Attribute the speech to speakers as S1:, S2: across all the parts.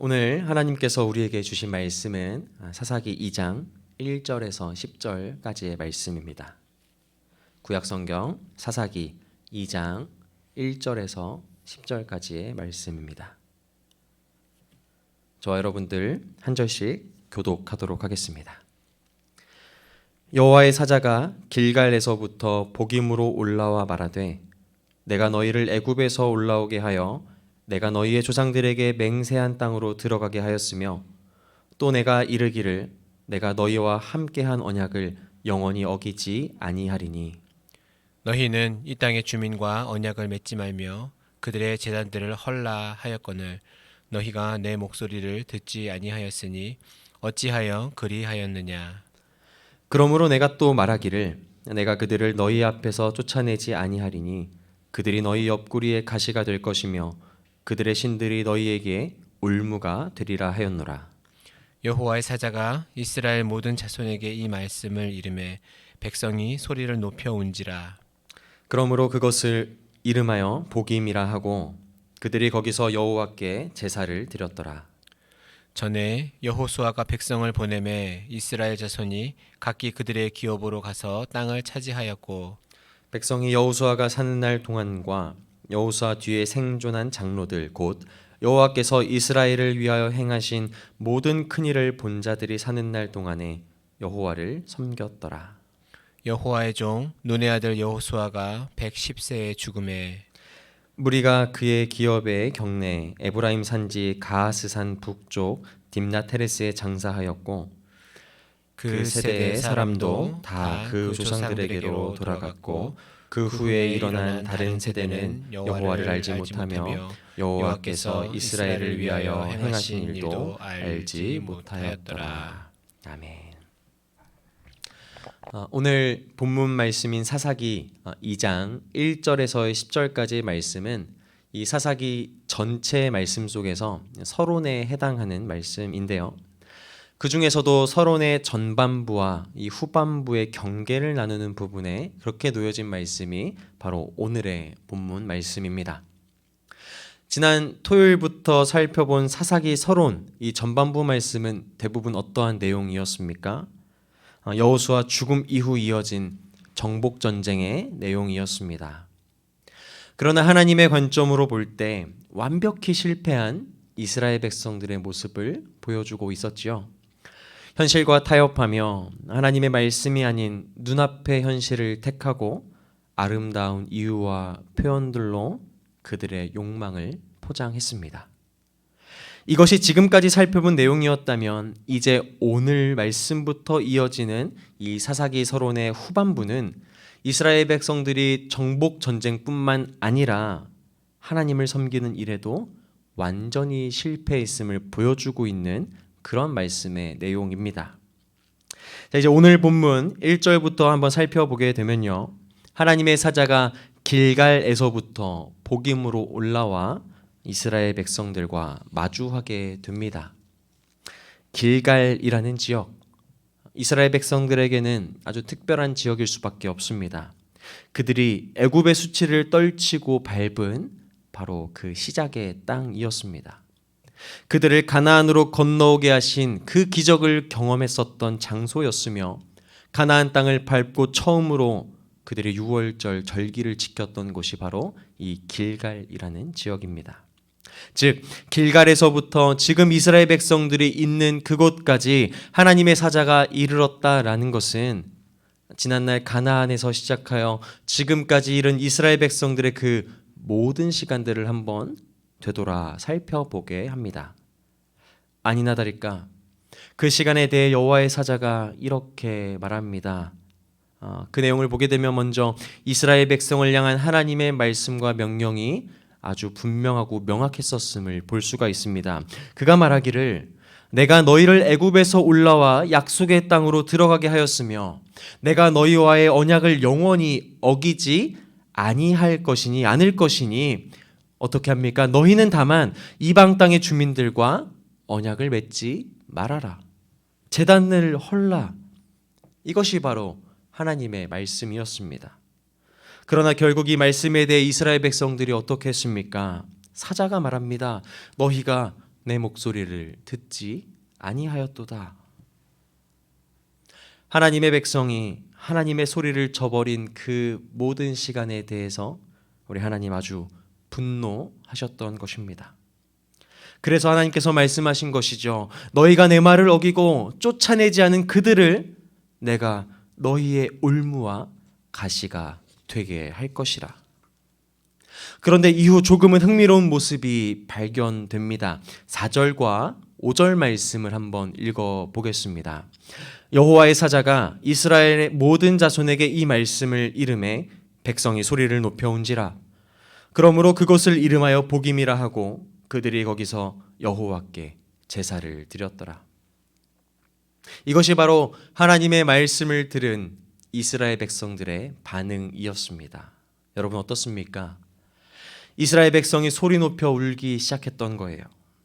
S1: 오늘 하나님께서 우리에게 주신 말씀은 사사기 2장 1절에서 10절까지의 말씀입니다. 구약 성경 사사기 2장 1절에서 10절까지의 말씀입니다. 저와 여러분들 한 절씩 교독하도록 하겠습니다. 여호와의 사자가 길갈에서부터 복임으로 올라와 말하되 내가 너희를 애굽에서 올라오게 하여 내가 너희의 조상들에게 맹세한 땅으로 들어가게 하였으며 또 내가 이르기를 내가 너희와 함께한 언약을 영원히 어기지 아니하리니.
S2: 너희는 이 땅의 주민과 언약을 맺지 말며 그들의 재단들을 헐라 하였거늘 너희가 내 목소리를 듣지 아니하였으니 어찌하여 그리하였느냐?
S1: 그러므로 내가 또 말하기를 내가 그들을 너희 앞에서 쫓아내지 아니하리니 그들이 너희 옆구리에 가시가 될 것이며 그들의 신들이 너희에게 올무가 되리라 하였노라.
S2: 여호와의 사자가 이스라엘 모든 자손에게 이 말씀을 이름해 백성이 소리를 높여 운지라.
S1: 그러므로 그것을 이름하여 복임이라 하고 그들이 거기서 여호와께 제사를 드렸더라.
S2: 전에 여호수아가 백성을 보내매 이스라엘 자손이 각기 그들의 기업으로 가서 땅을 차지하였고
S1: 백성이 여호수아가 사는 날 동안과 여호수아 뒤에 생존한 장로들 곧 여호와께서 이스라엘을 위하여 행하신 모든 큰 일을 본 자들이 사는 날 동안에 여호와를 섬겼더라.
S2: 여호와의 종 눈의 아들 여호수아가 110세에 죽음에
S1: 무리가 그의 기업의 경내 에브라임 산지 가하스산 북쪽 딥나 테레스에 장사하였고 그 세대의 사람도 다 그 조상들에게로 돌아갔고 그 후에 일어난 다른 세대는 여호와를 알지 못하며 여호와께서 이스라엘을 위하여 행하신 일도 알지 못하였더라. 아멘. 어, 오늘 본문 말씀인 사사기 2장 1절에서 10절까지의 말씀은 이 사사기 전체 말씀 속에서 서론에 해당하는 말씀인데요. 그 중에서도 서론의 전반부와 이 후반부의 경계를 나누는 부분에 그렇게 놓여진 말씀이 바로 오늘의 본문 말씀입니다. 지난 토요일부터 살펴본 사사기 서론 이 전반부 말씀은 대부분 어떠한 내용이었습니까? 어, 여호수아 죽음 이후 이어진 정복 전쟁의 내용이었습니다. 그러나 하나님의 관점으로 볼 때 완벽히 실패한 이스라엘 백성들의 모습을 보여주고 있었지요. 현실과 타협하며 하나님의 말씀이 아닌 눈앞의 현실을 택하고 아름다운 이유와 표현들로 그들의 욕망을 포장했습니다. 이것이 지금까지 살펴본 내용이었다면 이제 오늘 말씀부터 이어지는 이 사사기 서론의 후반부는 이스라엘 백성들이 정복 전쟁뿐만 아니라 하나님을 섬기는 일에도 완전히 실패했음을 보여주고 있는 그런 말씀의 내용입니다. 자, 이제 오늘 본문 1절부터 한번 살펴보게 되면요. 하나님의 사자가 길갈에서부터 복임으로 올라와 이스라엘 백성들과 마주하게 됩니다. 길갈이라는 지역, 이스라엘 백성들에게는 아주 특별한 지역일 수밖에 없습니다. 그들이 애굽의 수치를 떨치고 밟은 바로 그 시작의 땅이었습니다. 그들을 가나안으로 건너오게 하신 그 기적을 경험했었던 장소였으며 가나안 땅을 밟고 처음으로 그들의 6월절 절기를 지켰던 곳이 바로 이 길갈이라는 지역입니다. 즉 길갈에서부터 지금 이스라엘 백성들이 있는 그곳까지 하나님의 사자가 이르렀다라는 것은 지난날 가나안에서 시작하여 지금까지 이른 이스라엘 백성들의 그 모든 시간들을 한번 되돌아 살펴보게 합니다. 아니나 다를까 그 시간에 대해 여호와의 사자가 이렇게 말합니다. 어, 그 내용을 보게 되면 먼저 이스라엘 백성을 향한 하나님의 말씀과 명령이 아주 분명하고 명확했었음을 볼 수가 있습니다. 그가 말하기를 내가 너희를 애굽에서 올라와 약속의 땅으로 들어가게 하였으며 내가 너희와의 언약을 영원히 어기지 아니할 것이니 않을 것이니 어떻게 합니까? 너희는 다만 이방 땅의 주민들과 언약을 맺지 말아라. 재단을 헐라. 이것이 바로 하나님의 말씀이었습니다. 그러나 결국 이 말씀에 대해 이스라엘 백성들이 어떻게 했습니까? 사자가 말합니다. 너희가 내 목소리를 듣지 아니하였도다. 하나님의 백성이 하나님의 소리를 저버린 그 모든 시간에 대해서 우리 하나님 아주 분노하셨던 것입니다. 그래서 하나님께서 말씀하신 것이죠. 너희가 내 말을 어기고 쫓아내지 않은 그들을 내가 너희의 올무와 가시가 되게 할 것이라. 그런데 이후 조금은 흥미로운 모습이 발견됩니다. 4절과 5절 말씀을 한번 읽어 보겠습니다. 여호와의 사자가 이스라엘의 모든 자손에게 이 말씀을 이름해 백성이 소리를 높여온지라 그러므로 그것을 이름하여 복임이라 하고 그들이 거기서 여호와께 제사를 드렸더라. 이것이 바로 하나님의 말씀을 들은 이스라엘 백성들의 반응이었습니다. 여러분 어떻습니까? 이스라엘 백성이 소리 높여 울기 시작했던 거예요.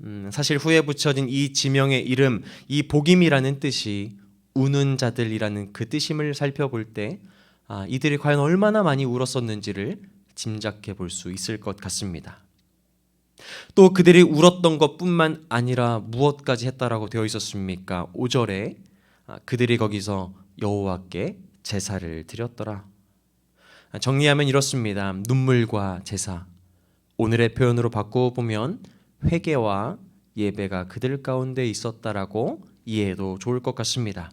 S1: 음, 사실 후에 붙여진 이 지명의 이름, 이 복임이라는 뜻이 우는 자들이라는 그 뜻임을 살펴볼 때 아, 이들이 과연 얼마나 많이 울었었는지를 짐작해 볼 수 있을 것 같습니다. 또 그들이 울었던 것뿐만 아니라 무엇까지 했다라고 되어 있었습니까? 5절에 아, 그들이 거기서 여호와께 제사를 드렸더라. 아, 정리하면 이렇습니다. 눈물과 제사. 오늘의 표현으로 바꾸어 보면 회개와 예배가 그들 가운데 있었다라고 이해해도 좋을 것 같습니다.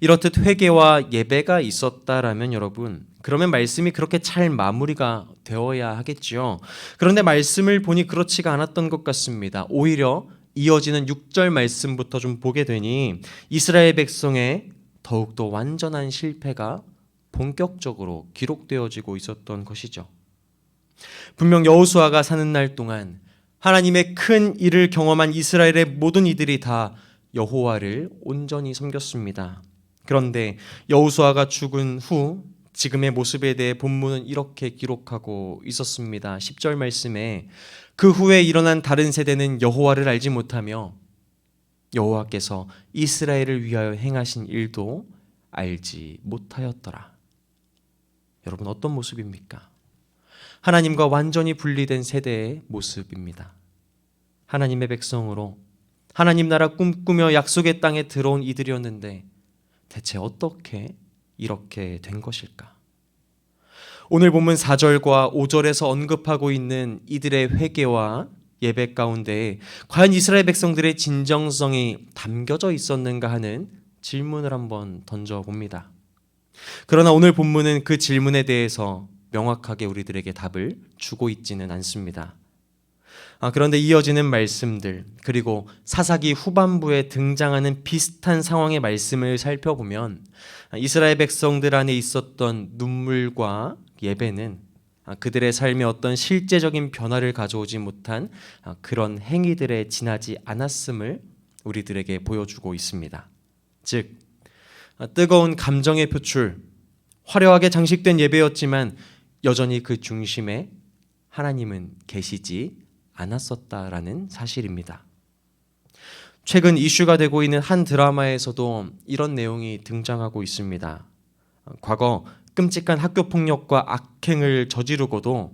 S1: 이렇듯 회개와 예배가 있었다라면 여러분 그러면 말씀이 그렇게 잘 마무리가 되어야 하겠지요. 그런데 말씀을 보니 그렇지가 않았던 것 같습니다. 오히려 이어지는 6절 말씀부터 좀 보게 되니 이스라엘 백성의 더욱더 완전한 실패가 본격적으로 기록되어지고 있었던 것이죠. 분명 여호수아가 사는 날 동안 하나님의 큰 일을 경험한 이스라엘의 모든 이들이 다 여호와를 온전히 섬겼습니다. 그런데 여호수아가 죽은 후 지금의 모습에 대해 본문은 이렇게 기록하고 있었습니다. 10절 말씀에 그 후에 일어난 다른 세대는 여호와를 알지 못하며 여호와께서 이스라엘을 위하여 행하신 일도 알지 못하였더라. 여러분 어떤 모습입니까? 하나님과 완전히 분리된 세대의 모습입니다. 하나님의 백성으로 하나님 나라 꿈꾸며 약속의 땅에 들어온 이들이었는데 대체 어떻게 이렇게 된 것일까? 오늘 본문 4절과 5절에서 언급하고 있는 이들의 회개와 예배 가운데 과연 이스라엘 백성들의 진정성이 담겨져 있었는가 하는 질문을 한번 던져 봅니다. 그러나 오늘 본문은 그 질문에 대해서 명확하게 우리들에게 답을 주고 있지는 않습니다. 아, 그런데 이어지는 말씀들 그리고 사사기 후반부에 등장하는 비슷한 상황의 말씀을 살펴보면 이스라엘 백성들 안에 있었던 눈물과 예배는 아, 그들의 삶에 어떤 실제적인 변화를 가져오지 못한 아, 그런 행위들에 지나지 않았음을 우리들에게 보여주고 있습니다. 즉 아, 뜨거운 감정의 표출, 화려하게 장식된 예배였지만 여전히 그 중심에 하나님은 계시지 않았었다라는 사실입니다. 최근 이슈가 되고 있는 한 드라마에서도 이런 내용이 등장하고 있습니다. 과거 끔찍한 학교 폭력과 악행을 저지르고도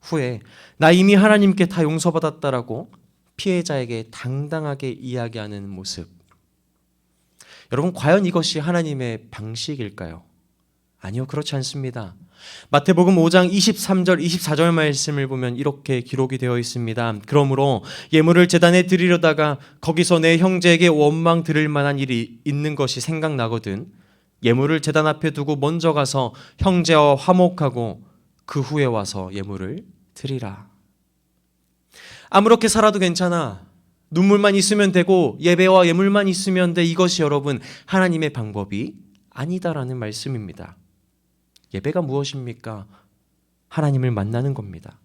S1: 후에 나 이미 하나님께 다 용서받았다라고 피해자에게 당당하게 이야기하는 모습. 여러분 과연 이것이 하나님의 방식일까요? 아니요, 그렇지 않습니다. 마태복음 5장 23절, 24절 말씀을 보면 이렇게 기록이 되어 있습니다. 그러므로 예물을 재단에 드리려다가 거기서 내 형제에게 원망 들을 만한 일이 있는 것이 생각나거든. 예물을 재단 앞에 두고 먼저 가서 형제와 화목하고 그 후에 와서 예물을 드리라. 아무렇게 살아도 괜찮아. 눈물만 있으면 되고 예배와 예물만 있으면 돼. 이것이 여러분 하나님의 방법이 아니다라는 말씀입니다. 예배가 무엇입니까? 하나님을 만나는 겁니다.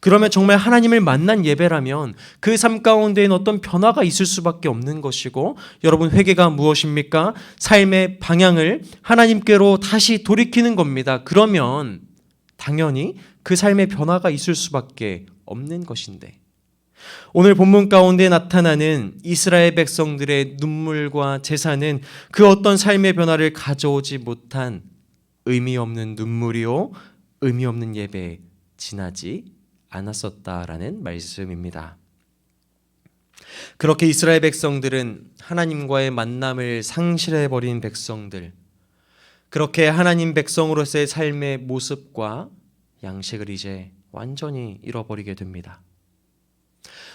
S1: 그러면 정말 하나님을 만난 예배라면 그 삶 가운데에는 어떤 변화가 있을 수밖에 없는 것이고 여러분 회개가 무엇입니까? 삶의 방향을 하나님께로 다시 돌이키는 겁니다. 그러면 당연히 그 삶의 변화가 있을 수밖에 없는 것인데 오늘 본문 가운데 나타나는 이스라엘 백성들의 눈물과 제사는 그 어떤 삶의 변화를 가져오지 못한 의미 없는 눈물이요 의미 없는 예배에 지나지 않았었다라는 말씀입니다. 그렇게 이스라엘 백성들은 하나님과의 만남을 상실해 버린 백성들, 그렇게 하나님 백성으로서의 삶의 모습과 양식을 이제 완전히 잃어버리게 됩니다.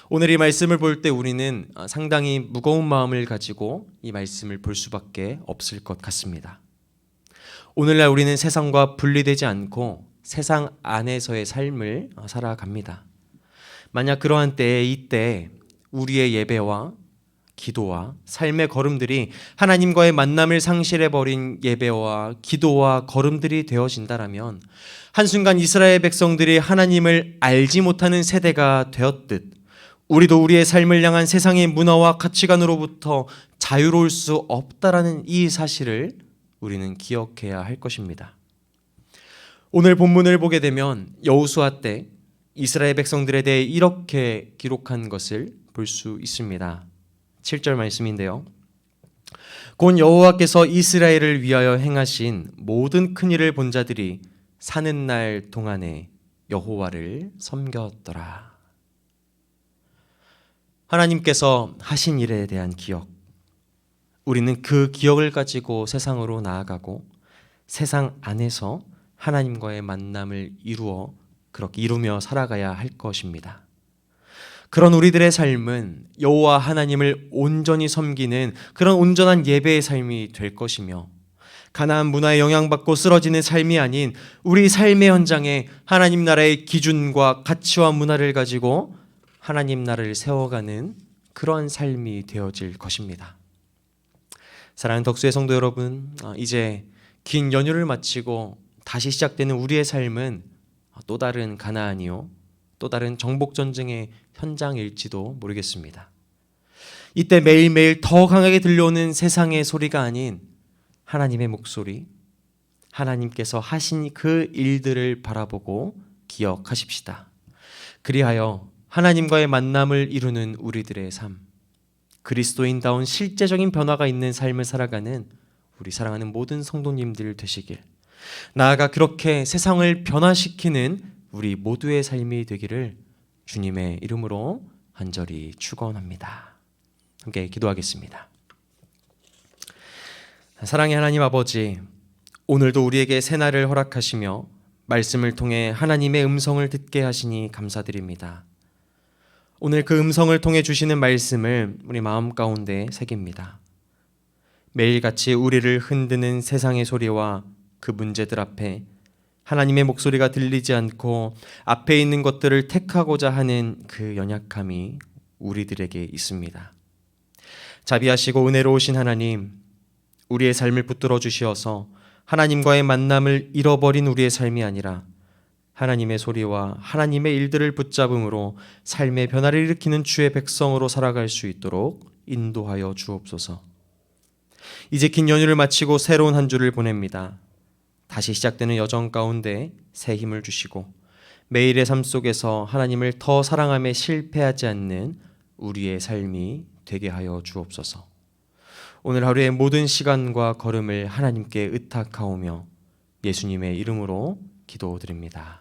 S1: 오늘 이 말씀을 볼 때 우리는 상당히 무거운 마음을 가지고 이 말씀을 볼 수밖에 없을 것 같습니다. 오늘날 우리는 세상과 분리되지 않고 세상 안에서의 삶을 살아갑니다. 만약 그러한 때에 이때 우리의 예배와 기도와 삶의 걸음들이 하나님과의 만남을 상실해 버린 예배와 기도와 걸음들이 되어진다라면 한순간 이스라엘 백성들이 하나님을 알지 못하는 세대가 되었듯 우리도 우리의 삶을 향한 세상의 문화와 가치관으로부터 자유로울 수 없다라는 이 사실을 우리는 기억해야 할 것입니다. 오늘 본문을 보게 되면 여호수아 때 이스라엘 백성들에 대해 이렇게 기록한 것을 볼 수 있습니다. 7절 말씀인데요. 곧 여호와께서 이스라엘을 위하여 행하신 모든 큰 일을 본 자들이 사는 날 동안에 여호와를 섬겼더라. 하나님께서 하신 일에 대한 기억. 우리는 그 기억을 가지고 세상으로 나아가고 세상 안에서 하나님과의 만남을 이루어 그렇게 이루며 살아가야 할 것입니다. 그런 우리들의 삶은 여호와 하나님을 온전히 섬기는 그런 온전한 예배의 삶이 될 것이며 가나안 문화에 영향받고 쓰러지는 삶이 아닌 우리 삶의 현장에 하나님 나라의 기준과 가치와 문화를 가지고 하나님 나라를 세워가는 그러한 삶이 되어질 것입니다. 사랑하는 덕수의 성도 여러분, 아, 이제 긴 연휴를 마치고 다시 시작되는 우리의 삶은 또 다른 가나안이요, 또 다른 정복 전쟁의 현장일지도 모르겠습니다. 이때 매일매일 더 강하게 들려오는 세상의 소리가 아닌 하나님의 목소리, 하나님께서 하신 그 일들을 바라보고 기억하십시다. 그리하여 하나님과의 만남을 이루는 우리들의 삶, 그리스도인다운 실제적인 변화가 있는 삶을 살아가는 우리 사랑하는 모든 성도님들 되시길. 나아가 그렇게 세상을 변화시키는 우리 모두의 삶이 되기를 주님의 이름으로 간절히 축원합니다. 함께 기도하겠습니다. 사랑의 하나님 아버지, 오늘도 우리에게 새날을 허락하시며 말씀을 통해 하나님의 음성을 듣게 하시니 감사드립니다. 오늘 그 음성을 통해 주시는 말씀을 우리 마음 가운데 새깁니다. 매일같이 우리를 흔드는 세상의 소리와 그 문제들 앞에 하나님의 목소리가 들리지 않고 앞에 있는 것들을 택하고자 하는 그 연약함이 우리들에게 있습니다. 자비하시고 은혜로우신 하나님, 우리의 삶을 붙들어 주시어서 하나님과의 만남을 잃어버린 우리의 삶이 아니라 하나님의 소리와 하나님의 일들을 붙잡음으로 삶의 변화를 일으키는 주의 백성으로 살아갈 수 있도록 인도하여 주옵소서. 이제 긴 연휴를 마치고 새로운 한 주를 보냅니다. 다시 시작되는 여정 가운데 새 힘을 주시고 매일의 삶 속에서 하나님을 더 사랑함에 실패하지 않는 우리의 삶이 되게 하여 주옵소서. 오늘 하루의 모든 시간과 걸음을 하나님께 의탁하오며 예수님의 이름으로 기도드립니다.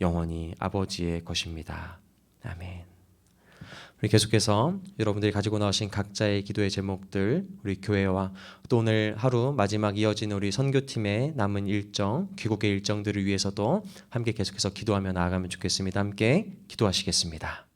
S1: 영원히 아버지의 것입니다. 아멘. 우리 계속해서 여러분들이 가지고 나오신 각자의 기도의 제목들 우리 교회와 또 오늘 하루 마지막 이어진 우리 선교팀의 남은 일정 귀국의 일정들을 위해서도 함께 계속해서 기도하며 나아가면 좋겠습니다. 함께 기도하시겠습니다.